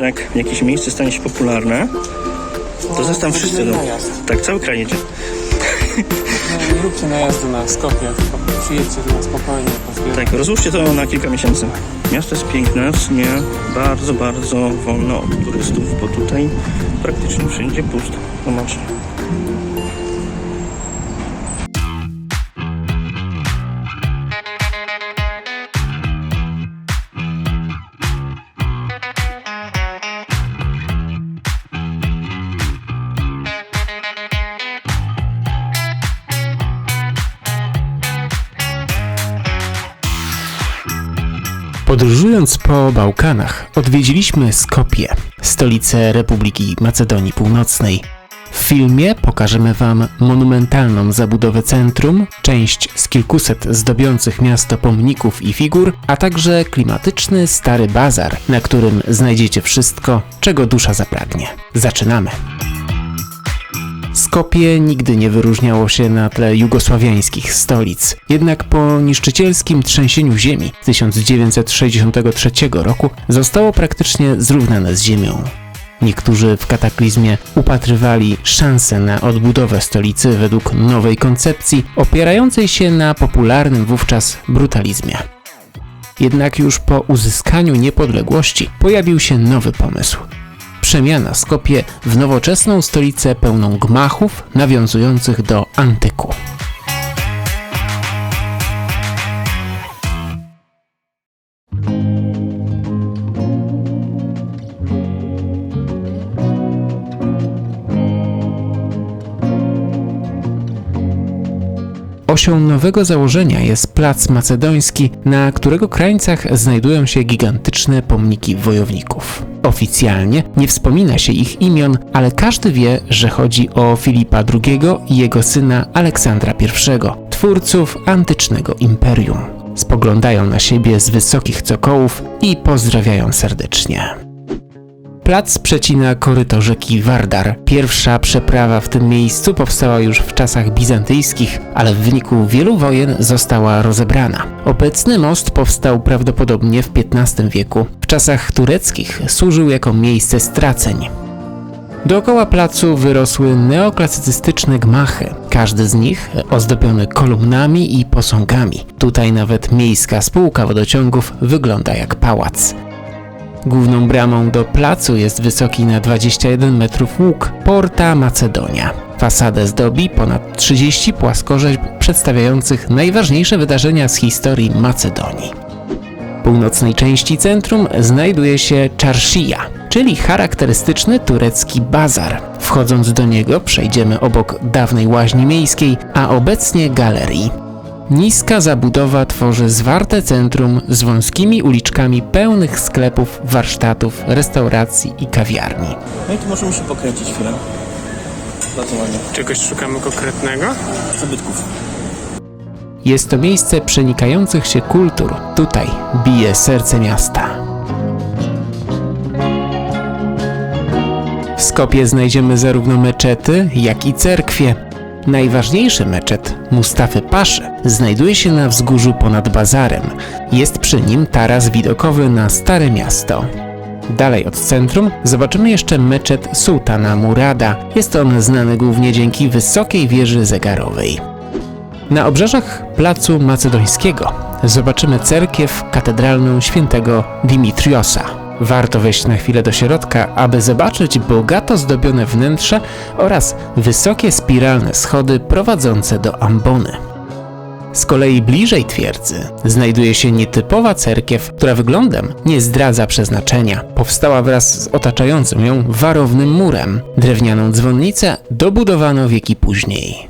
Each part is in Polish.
że jak jakieś miejsce stanie się popularne, to zostaną wszyscy. robimy No. najazd. Tak, cały kraj jedzie. No, róbcie najazdu na Skopie, przyjedźcie tu na spokojnie. Tak, rozłóżcie to na kilka miesięcy. Miasto jest piękne, nie bardzo, bardzo wolno od turystów, bo tutaj praktycznie wszędzie pusto. Zobaczcie. Podróżując po Bałkanach, odwiedziliśmy Skopje, stolicę Republiki Macedonii Północnej. W filmie pokażemy Wam monumentalną zabudowę centrum, część z kilkuset zdobiących miasto pomników i figur, a także klimatyczny stary bazar, na którym znajdziecie wszystko, czego dusza zapragnie. Zaczynamy! Skopje nigdy nie wyróżniało się na tle jugosławiańskich stolic. Jednak po niszczycielskim trzęsieniu ziemi 1963 roku zostało praktycznie zrównane z ziemią. Niektórzy w kataklizmie upatrywali szansę na odbudowę stolicy według nowej koncepcji opierającej się na popularnym wówczas brutalizmie. Jednak już po uzyskaniu niepodległości pojawił się nowy pomysł. Przemiana Skopie w nowoczesną stolicę pełną gmachów nawiązujących do antyku. Osią nowego założenia jest plac macedoński, na którego krańcach znajdują się gigantyczne pomniki wojowników. Oficjalnie nie wspomina się ich imion, ale każdy wie, że chodzi o Filipa II i jego syna Aleksandra I, twórców antycznego imperium. Spoglądają na siebie z wysokich cokołów i pozdrawiają serdecznie. Plac przecina koryto rzeki Wardar. Pierwsza przeprawa w tym miejscu powstała już w czasach bizantyjskich, ale w wyniku wielu wojen została rozebrana. Obecny most powstał prawdopodobnie w XV wieku. W czasach tureckich służył jako miejsce straceń. Dookoła placu wyrosły neoklasycystyczne gmachy, każdy z nich ozdobiony kolumnami i posągami. Tutaj nawet miejska spółka wodociągów wygląda jak pałac. Główną bramą do placu jest wysoki na 21 metrów łuk Porta Macedonia. Fasadę zdobi ponad 30 płaskorzeźb przedstawiających najważniejsze wydarzenia z historii Macedonii. W północnej części centrum znajduje się Czarshija, czyli charakterystyczny turecki bazar. Wchodząc do niego przejdziemy obok dawnej łaźni miejskiej, a obecnie galerii. Niska zabudowa tworzy zwarte centrum z wąskimi uliczkami pełnych sklepów, warsztatów, restauracji i kawiarni. No i tu możemy się pokręcić chwilę. Bardzo ładnie. Czegoś szukamy konkretnego? Zabytków. Jest to miejsce przenikających się kultur. Tutaj bije serce miasta. W Skopie znajdziemy zarówno meczety, jak i cerkwie. Najważniejszy meczet, Mustafy Paszy, znajduje się na wzgórzu ponad bazarem. Jest przy nim taras widokowy na Stare Miasto. Dalej od centrum zobaczymy jeszcze meczet Sułtana Murada. Jest on znany głównie dzięki wysokiej wieży zegarowej. Na obrzeżach placu macedońskiego zobaczymy cerkiew katedralną świętego Dimitriosa. Warto wejść na chwilę do środka, aby zobaczyć bogato zdobione wnętrze oraz wysokie spiralne schody prowadzące do ambony. Z kolei bliżej twierdzy znajduje się nietypowa cerkiew, która wyglądem nie zdradza przeznaczenia. Powstała wraz z otaczającym ją warownym murem. Drewnianą dzwonnicę dobudowano wieki później.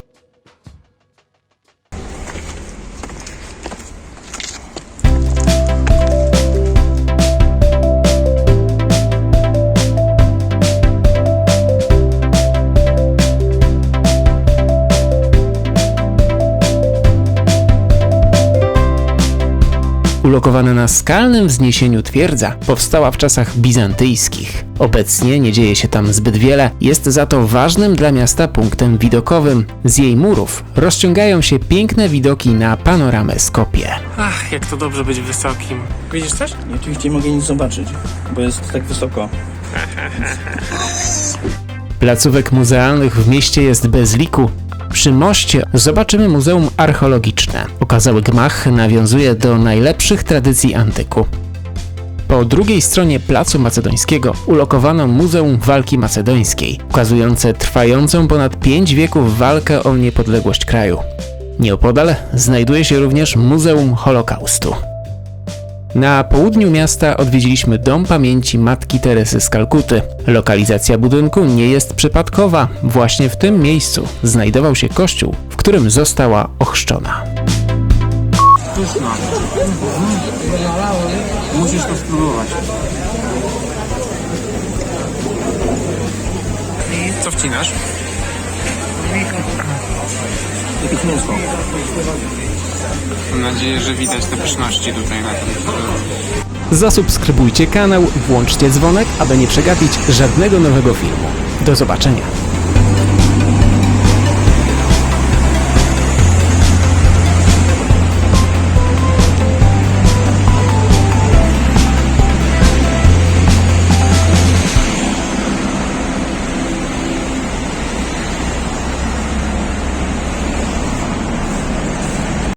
Ulokowana na skalnym wzniesieniu twierdza powstała w czasach bizantyjskich. Obecnie nie dzieje się tam zbyt wiele, jest za to ważnym dla miasta punktem widokowym. Z jej murów rozciągają się piękne widoki na panoramę Skopie. Ach, jak to dobrze być wysokim. Widzisz coś? Ja oczywiście nie mogę nic zobaczyć, bo jest tak wysoko. Placówek muzealnych w mieście jest bez liku. Przy moście zobaczymy Muzeum Archeologiczne. Okazały gmach nawiązuje do najlepszych tradycji antyku. Po drugiej stronie Placu Macedońskiego ulokowano Muzeum Walki Macedońskiej, ukazujące trwającą ponad pięć wieków walkę o niepodległość kraju. Nieopodal znajduje się również Muzeum Holokaustu. Na południu miasta odwiedziliśmy Dom Pamięci Matki Teresy z Kalkuty. Lokalizacja budynku nie jest przypadkowa. Właśnie w tym miejscu znajdował się kościół, w którym została ochrzczona. Pyszna. Musisz to spróbować. I co wcinasz? Jakieś mięso. Mam nadzieję, że widać te pyszności tutaj na tym. Zasubskrybujcie kanał, włączcie dzwonek, aby nie przegapić żadnego nowego filmu. Do zobaczenia.